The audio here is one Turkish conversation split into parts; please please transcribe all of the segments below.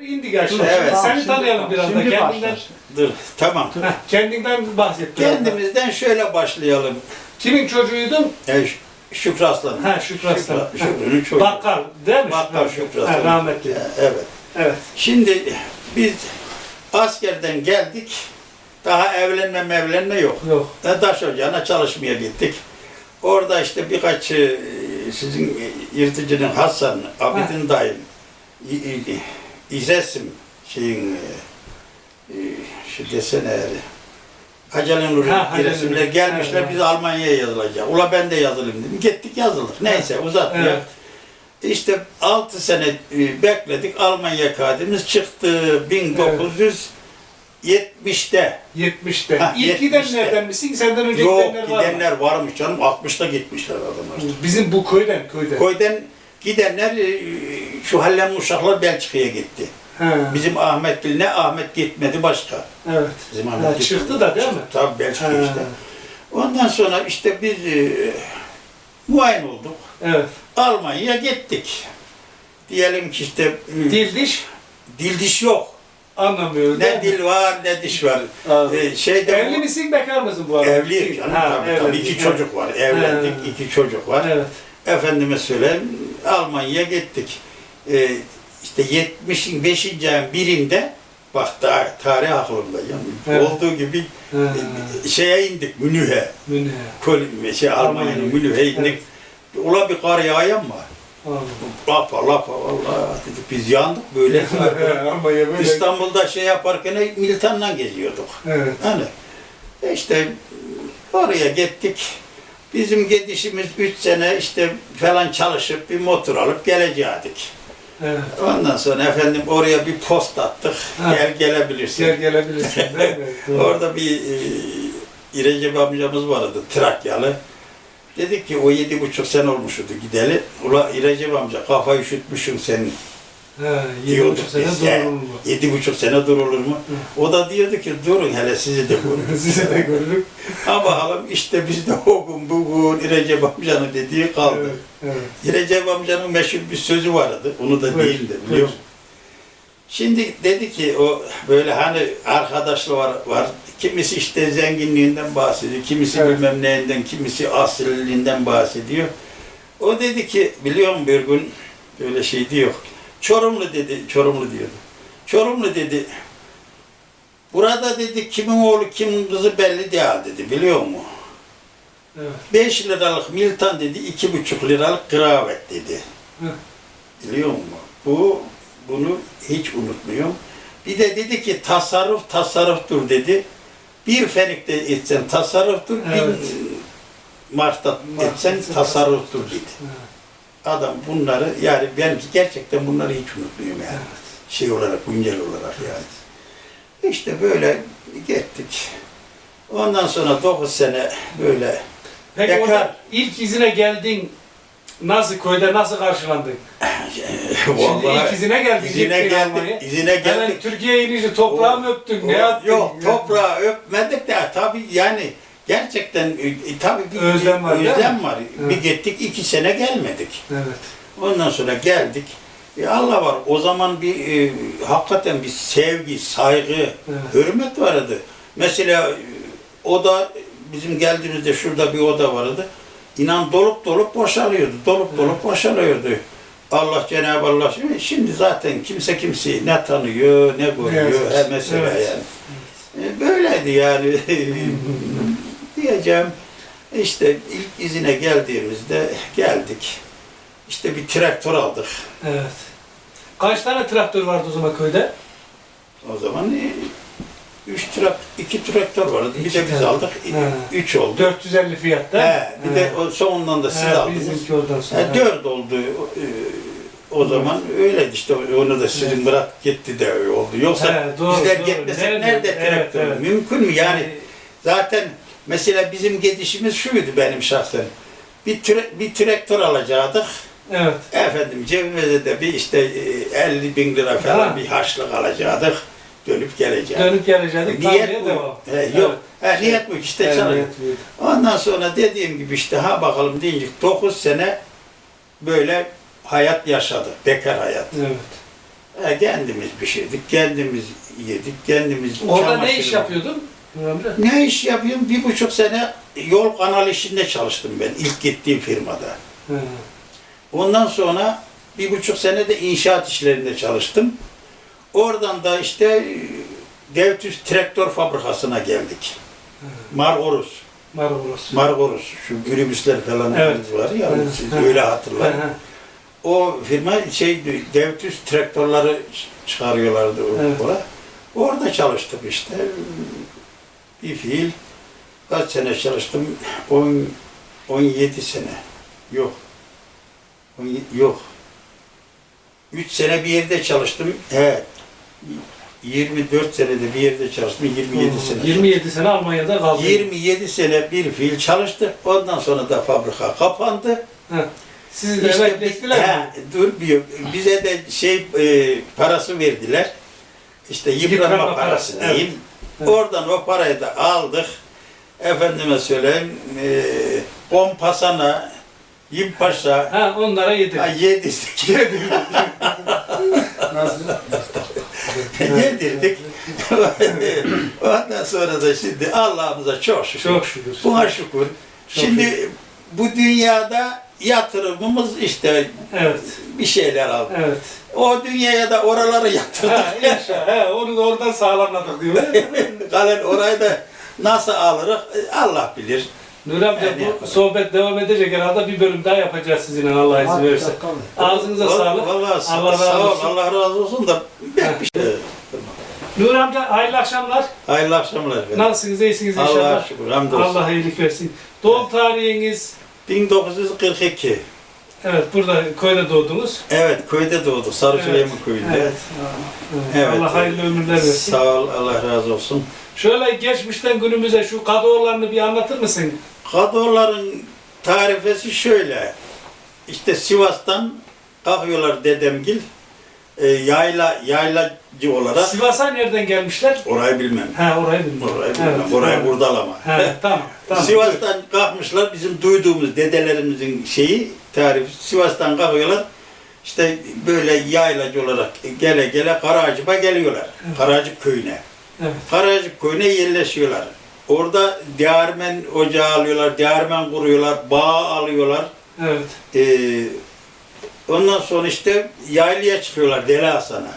İndik aşağı. Evet. Şimdi Tamam, Seni şimdi- tanıyalım biraz da. Kendinden, başlar. Dur, tamam. Heh, kendinden bahset. biraz da. Kendimizden şöyle başlayalım. Kimin çocuğuydun? E, Şükrü Aslan. Ha Şükrü Aslan. Şükrü- Şükrü'nün çocuğu. Bakkal değil mi? Bakkal Şükrü Aslan. Ha, rahmetli. Evet. Evet. Şimdi biz askerden geldik. Daha evlenme mevlenme yok. Yok. E, Taş ocağına çalışmaya gittik. Orada işte birkaç e, sizin yırtıcının Hasan, Abidin dayım, İ- İ- İzesim şeyin e, e, şu desene Ha, Hacal'ın resimler gelmişler biz Almanya'ya yazılacak. Ula ben de yazılayım dedim. Gittik yazıldık. Neyse uzatmıyor. Evet. İşte 6 sene e, bekledik. Almanya kademiz çıktı 1970'te. 70'te. Ha, İlk 70'te. gidenlerden misin? Senden önce Yok gidenler var mı? gidenler varmış canım 60'ta gitmişler adamlar. Bizim bu köyden, köyden. Koydan gidenler e, şu Hallem uşaklar Belçika'ya gitti. Ha. Bizim Ahmet Gül ne Ahmet gitmedi başka. Evet. Bizim Ha, Ahmet çıktı gitmedi. da değil mi? Tabii Belçika Ha. işte. Ondan sonra işte biz e, muayene olduk. Evet. Almanya'ya gittik. Diyelim ki işte Dil diş dil diş yok. anlamıyoruz. değil Ne mi? dil var ne diş var. Anladım. E, şeyde Evli misin, bekar mısın bu arada? Evliyim canım Ha, tabii, tabii. evlisin, İki evet. çocuk var. Evlendik, Ha. iki çocuk var. Evet. Efendime söyleyeyim Almanya'ya gittik. Ee, işte 75. ayın birinde bak daha tarih aklımda yani Evet. olduğu gibi e, şeye indik Münih'e. Kol- Şey, Almanya'nın Almanya. Münih'e indik. Ula bir kar yağayan mı? Anladım. Lapa lapa vallahi dedik biz yandık böyle. İstanbul'da şey yaparken Miltan'la geziyorduk. Evet. Hani işte oraya gittik. Bizim gidişimiz 3 sene işte falan çalışıp bir motor alıp gelecektik. Evet. Ondan sonra efendim oraya bir post attık. Ha. Gel gelebilirsin. Gel gelebilirsin? Doğru. Orada bir e, İrecep amcamız vardı Trakyalı. Dedik ki o yedi buçuk sene olmuştu gideli. Ula İrecep amca kafayı üşütmüşsün senin. Ha, yedi buçuk sene biz. He, durur mu? Yedi buçuk sene durulur mu? O da diyordu ki durun hele sizi de görün. Size de görürüm. Ha bakalım işte biz de o gün bugün İrecep amcanın dediği kaldı. Evet. evet. İrecep amcanın meşhur bir sözü vardı. Onu da değil de biliyor musun? Şimdi dedi ki o böyle hani arkadaşlı var, var. Kimisi işte zenginliğinden bahsediyor, kimisi Evet. bilmem neyinden, kimisi asilliğinden bahsediyor. O dedi ki biliyor musun bir gün öyle şey diyor. Çorumlu dedi, Çorumlu diyordu. Çorumlu dedi. Burada dedi kimin oğlu kimin kızı belli değil dedi biliyor musun? Evet. 5 liralık miltan dedi, iki buçuk liralık kravet dedi. Hı. Biliyor musun? Bu, bunu hiç unutmuyorum. Bir de dedi ki tasarruf tasarruftur dedi. Bir fenikte etsen tasarruftur, Evet. bin markta etsen tasarruftur dedi. Evet. Adam bunları yani ben gerçekten bunları hiç unutmuyorum yani. Şey olarak, güncel olarak yani. İşte böyle gittik. Ondan sonra 9 sene böyle Peki orada ilk izine geldin. Nasıl köyde nasıl karşılandın? Şimdi Vallahi ilk izine geldin. izine gittin geldik, Almanya'ya. izine Hemen geldik. Türkiye'ye inince toprağı mı öptün? Ne yaptın? Yok toprağı öpmedik de tabii yani gerçekten e, tabii bir Özlem var, özlem var. Evet. Bir gittik iki sene gelmedik. Evet. Ondan sonra geldik. E Allah var o zaman bir e, hakikaten bir sevgi, saygı, Evet. hürmet vardı. Mesela e, oda bizim geldiğimizde şurada bir oda vardı. İnan dolup dolup boşalıyordu. Dolup dolup boşalıyordu. Allah Cenab-ı Allah şimdi- şimdi zaten kimse kimseyi ne tanıyor ne görüyor Evet. he mesela Evet. yani. E, Böyleydi yani diyeceğim. İşte ilk izine geldiğimizde geldik. İşte bir traktör aldık. Evet. Kaç tane traktör vardı o zaman köyde? O zaman e, üç trak, iki traktör vardı. Bir İki de biz tane. aldık. He. Üç oldu. 450 fiyatta. He, bir de o sonundan da siz He, aldınız. Bizimki oradan sonra. He, dört oldu. E, O zaman öyleydi işte onu da sizin Evet. bırak gitti de öyle oldu. Yoksa He, doğru, bizler doğru. gitmesek Nerede? nerede, Evet, traktör? evet. Mümkün mü yani? Zaten mesela bizim gidişimiz şuydu benim şahsen. Bir, tra- bir traktör alacaktık. Evet. Efendim cebimize de bir işte e, 50 bin lira falan Ha. bir harçlık alacaktık. Dönüp geleceğiz. Dönüp gelecektik. Niyet bu. devam. He, yok. He, niyet bu işte Evet, çalışıyor. Ondan sonra dediğim gibi işte ha bakalım deyince 9 sene böyle hayat yaşadık. Bekar hayat. Evet. He, kendimiz pişirdik, kendimiz yedik, kendimiz Orada ne iş yapıyordun? Ne iş yapıyorum? Bir buçuk sene yol kanal işinde çalıştım ben ilk gittiğim firmada. He. Ondan sonra bir buçuk sene de inşaat işlerinde çalıştım. Oradan da işte e, Devtüs Traktör Fabrikası'na geldik. Margoros. Marmaros. Margoros. Şu minibüsler falan Evet. var ya, Evet. siz Evet. öyle hatırlayın. O firma şey Devtüs traktörleri çıkarıyorlardı Evet. orada. Orada çalıştık işte. Bir fiil kaç sene çalıştım? 10 17 sene. Yok. On yok. 3 sene bir yerde çalıştım. Evet. 24 senede bir yerde çalıştım. 27 Hmm, sene. 27 sene Almanya'da kaldın. 27 sene bir fiil çalıştık. Ondan sonra da fabrika kapandı. He. Sizi de İşte evet biz- mi? he, dur bir bize de şey e, parası verdiler. İşte yıpranma, Yıpranma parası parası, diyeyim. Evet. Oradan o parayı da aldık. Efendime söyleyeyim, e, Pompasana, Yimpaşa, Ha, onlara yedir. ha, yedirdik. yedirdik. Ondan sonra da şimdi Allah'ımıza çok şükür. Çok şükür. Buna şükür. Şimdi bu dünyada yatırımımız işte Evet. bir şeyler aldı. Evet. O dünyaya da oraları yatırdık. Ha, inşallah. He, onu da oradan sağlamladık diyor. Kalan orayı da nasıl alırız Allah bilir. Nur amca Yani bu yapalım. sohbet devam edecek herhalde bir bölüm daha yapacağız sizinle Allah izin verirse. Ağzınıza sağlık. Vallahi Allah razı sağ ol, olsun. Allah razı olsun da bir şey. Nur amca hayırlı akşamlar. Hayırlı akşamlar. efendim. Nasılsınız? iyisiniz inşallah. şükür, hamdolsun. Allah iyilik versin. Doğum tarihiniz? 1942. Evet burada köyde doğdunuz. Evet, köyde doğduk. Sarı Evet, Süleyman köyünde. Evet. Evet. Allah hayırlı ömürler versin. Sağ ol, Allah razı olsun. Şöyle geçmişten günümüze şu kadıoğullarını bir anlatır mısın? Kadoların tarifesi şöyle. İşte Sivas'tan kalkıyorlar dedemgil. E, yayla, yaylacı olarak. Sivas'a nereden gelmişler? Orayı bilmem. Ha orayı bilmiyorum. Orayı bilmem. Evet, Orayı tamam. vurdalama. Ha, tamam. tamam. Sivas'tan kalkmışlar bizim duyduğumuz dedelerimizin şeyi tarif Sivas'tan kalkıyorlar işte böyle yaylacı olarak gele gele Karacık'a geliyorlar. Karacık köyüne. Evet. Karacık köyüne yerleşiyorlar. Orada değirmen ocağı alıyorlar, değirmen kuruyorlar, bağ alıyorlar. Evet. Ee, ondan sonra işte yaylaya çıkıyorlar Deli Hasan'a.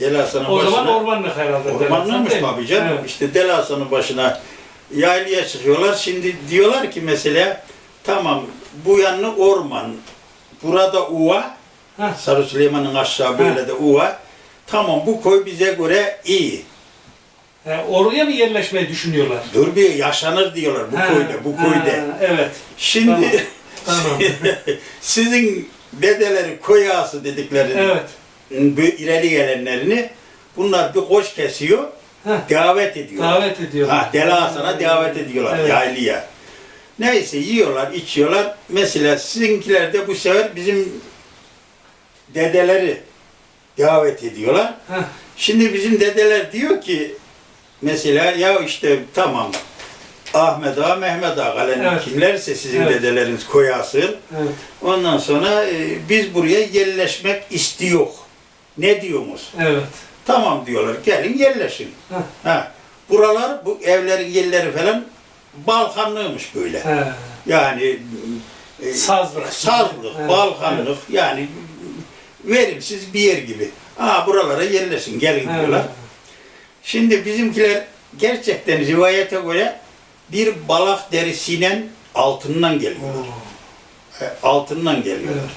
Deli Hasan'ın O başına. zaman ormanlık herhalde. Ormanlıymış tabii canım. Evet. İşte Deli Hasan'ın başına yaylaya çıkıyorlar. Şimdi diyorlar ki mesela tamam bu yanı orman, burada uva, Ha. Sarı Süleyman'ın aşağı böyle de uva. Tamam bu koy bize göre iyi. Ha, oraya mı yerleşmeyi düşünüyorlar? Dur bir yaşanır diyorlar bu Ha, köyde, bu ha, köyde. Evet. Şimdi Tamam. sizin dedeleri koy ağası dedikleri Evet. ileri gelenlerini bunlar bir koç kesiyor, Ha. davet ediyor. Davet ediyorlar. Ha, Deli Hasan'a davet ediyorlar Evet. yaylıya. Neyse yiyorlar, içiyorlar. Mesela sizinkiler de bu sefer bizim dedeleri davet ediyorlar. Ha. Şimdi bizim dedeler diyor ki mesela ya işte tamam Ahmet Ağa, Mehmet Ağa gelen Evet. kimlerse sizin Evet. dedeleriniz koyasın. Evet. Ondan sonra e, biz buraya yerleşmek istiyor. Ne diyorsunuz? Evet. Tamam diyorlar gelin yerleşin. Ha. Ha. Buralar bu evlerin yerleri falan Balkanlıymış böyle. Ha. Yani e, Sazlık. sazlık, Evet, Balkanlık yani verimsiz bir yer gibi. Aa buralara yerleşin gelin Evet. diyorlar. Şimdi bizimkiler gerçekten rivayete göre bir balak derisiyle altından geliyor. Oo, E, Altından geliyor. Evet.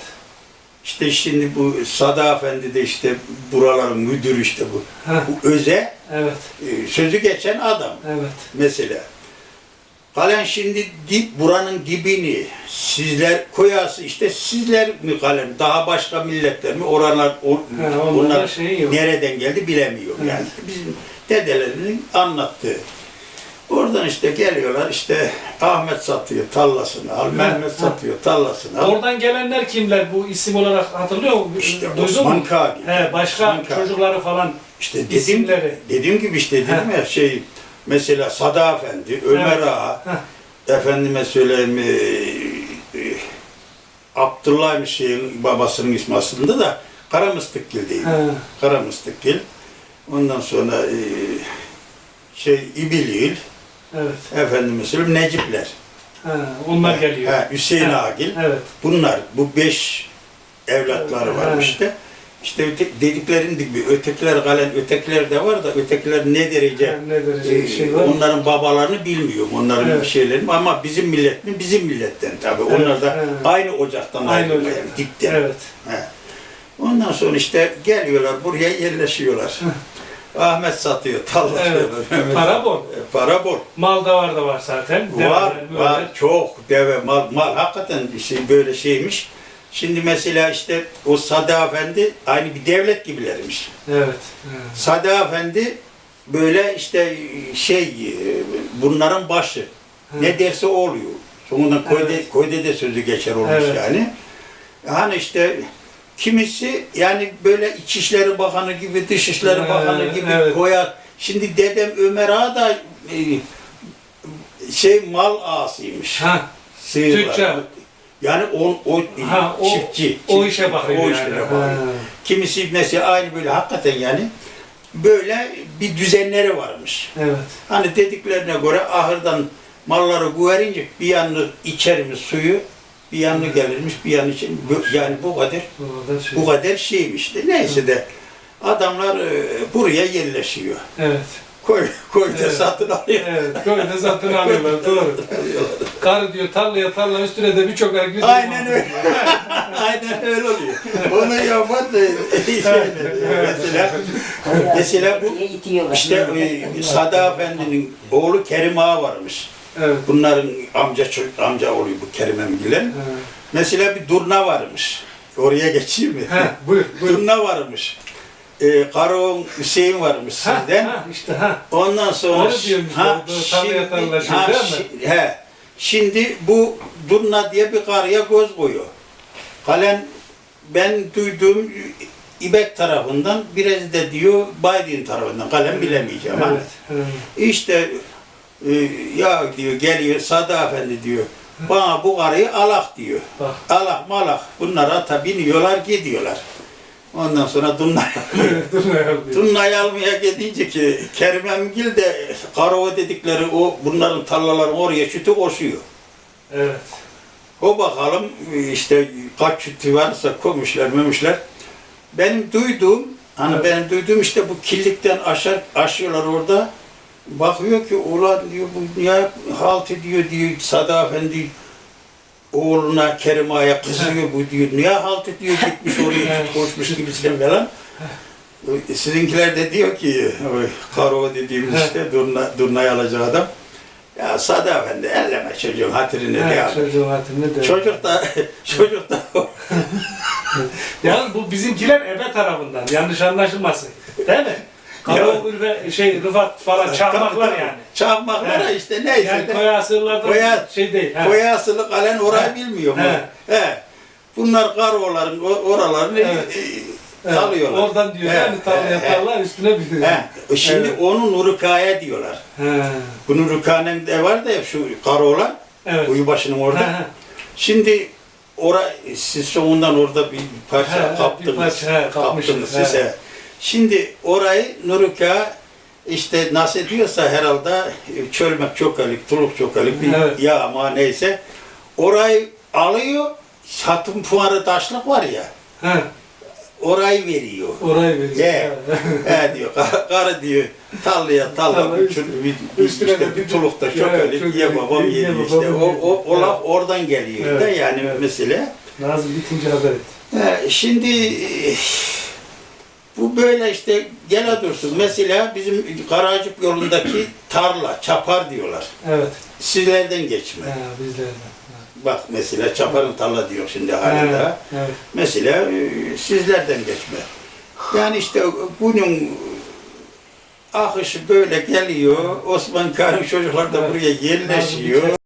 İşte şimdi bu Sada Efendi de işte buraların müdürü işte bu. Ha. Bu öze Evet. e, sözü geçen adam Evet. mesela. Kalen şimdi dip buranın dibini sizler koyası işte sizler mi kalen daha başka milletler mi oralar o, onlarda onlar şey yok. nereden geldi bilemiyor Evet. yani bizim dedelerimizin anlattığı. Oradan işte geliyorlar işte Ahmet satıyor tallasını al, Mehmet satıyor tallasını al. Oradan gelenler kimler bu isim olarak hatırlıyor musun? İşte Duydun Osman mu? Kağan. He, başka Osman çocukları falan. İşte dedim, İsimleri. dediğim gibi işte dedim ya şey mesela Sada Efendi, Ömer Evet. Ağa, Heh. efendime söyleyeyim e, e, Abdullah'mış şeyin babasının ismi aslında da Karamıstıkgil'deyim. Ha. Karamıstıkgil. Ondan sonra e, şey İbilil, Evet. efendim söyleyeyim Necipler. Ha, onlar geliyor. Ha, Hüseyin Ha. Agil. Evet. Bunlar, bu beş evlatları Evet. işte. İşte öte, dediklerin gibi ötekiler galen ötekiler de var da ötekiler ne derece Ha, ne derece e, şey var? onların babalarını bilmiyorum onların Evet. şeylerini ama bizim millet mi bizim milletten tabii onlar da evet. aynı ocaktan Aynı ayrılıyor ocak. yani dipten. Evet. He. Ondan sonra işte geliyorlar buraya yerleşiyorlar. Ahmet satıyor, tarla Evet. Mehmet- Para bol. E, Para bol. Mal da var da var zaten. Var, Develer böyle. var. Çok deve, mal, mal hakikaten şey, böyle şeymiş. Şimdi mesela işte o Sada Efendi aynı bir devlet gibilermiş. Evet. Ha. Sada Efendi böyle işte şey e, bunların başı. Ne derse o oluyor. Sonunda koyde, Evet. koyde de sözü geçer olmuş Evet. yani. Hani işte kimisi yani böyle İçişleri Bakanı gibi, Dışişleri Bakanı gibi evet. koyar. Şimdi dedem Ömer Ağa da e, şey mal ağasıymış. Ha. Tüccar. Yani o, o, Ha, o- çiftçi. o çiftçi, işe bakıyor O yani. işlere Ha. bakıyor. Kimisi mesela aynı böyle hakikaten yani böyle bir düzenleri varmış. Evet. Hani dediklerine göre ahırdan malları güverince bir yanını içermiş suyu, bir yanını gelirmiş, bir yanı için bu- yani bu kadar şey. bu kadar şeymiş de neyse de adamlar e, buraya yerleşiyor. Evet. Koy koyda Evet. satın alıyor. Evet. Köyde satın alıyorlar. Doğru. Karı diyor tarlaya tarla üstüne de birçok erkek. Aynen öyle. Aynen öyle oluyor. Onu yapan da mesela mesela bu işte e, Sada Efendi'nin oğlu Kerim Ağa varmış. Evet. Bunların amca çocuk amca oluyor bu Kerim Emgiller. Ha. Mesela bir durna varmış. Oraya geçeyim mi? Ha, buyur, buyur. Durna varmış. Ee, Karaoğlan Hüseyin varmış Ha, sizden. ha, işte ha. Ondan sonra Onu diyorum işte, bu tarlaya tarla şey değil mi? şi- he, şimdi bu Durna diye bir karıya göz koyuyor. Kalen ben duyduğum İbek tarafından biraz da diyor Baydin tarafından kalem bilemeyeceğim. hani. Evet. Ha. İşte e, ya diyor geliyor Sada Efendi diyor. Bana bu karıyı alak diyor. Bak. Alak malak. Bunlar ata biniyorlar gidiyorlar. Ondan sonra yapıyor? Tunna'yı almaya gidince ki Kerim Emgil de Karova dedikleri o bunların tarlaları oraya sütü koşuyor. Evet. O bakalım işte kaç sütü varsa koymuşlar memişler. Benim duyduğum hani Evet. benim duyduğum işte bu killikten aşar aşıyorlar orada. Bakıyor ki ulan diyor bu niye halt ediyor diyor Sada Efendi oğluna Kerim Ağa'ya kızıyor bu diyor. Niye halt ediyor gitmiş oraya Evet. koşmuş gibisinden falan. Sizinkiler de diyor ki o Karova dediğimiz Evet. işte Durna, Durna'yı alacağı adam. Ya Sada Efendi elleme çocuğun hatırını Ha, diyor. çocuğun hatırını de. Çocuk da çocuk da Yalnız bu bizimkiler ebe tarafından. Yanlış anlaşılmasın. Değil mi? Ve şey Rıfat falan çakmaklar yani. Çakmaklara He. işte neyse Yani de koya sığırlardan Koya- şey değil. ha. koya asılı kalen orayı He. bilmiyor mu? He. He. Bunlar karoların o- oralarını Evet. e, alıyorlar. Oradan diyor He, yani he, he. tarla üstüne biliyor. He. Şimdi Evet. onu Nurukaya diyorlar. He. Bu Nurukaya'nın de var da hep şu karolar, Evet. Uyubaşı'nın He, orada. he. Şimdi ora siz sonundan orada bir parça He, he, bir kaptınız. parça, he, kapmışız, kaptınız siz. he. Şimdi orayı Nurukaya işte nasıl diyorsa herhalde e, çölmek çokalık, tuluk çokalık bir Evet. yağma neyse. Orayı alıyor, satım fuarı taşlık var ya, He. orayı veriyor. Orayı veriyor. He, he diyor, kar- karı diyor, tarlaya tarla, bir, üstüne- bir, işte bir bir- tulukta Evet, çokalık, çokalık, ye babam ye yedi babam işte. O, o, o laf oradan geliyor da Evet, yani evet. mesele. Nazım bitince haber et. He, şimdi eh, bu böyle işte gele dursun. Mesela bizim Karacık yolundaki tarla, çapar diyorlar. Evet. Sizlerden geçme. Ha, bizlerden. Bak mesela çaparın tarla diyor şimdi hala da. Evet. Mesela e, sizlerden geçme. Yani işte bunun akışı böyle geliyor. Osman Kağan çocuklar da buraya yerleşiyor.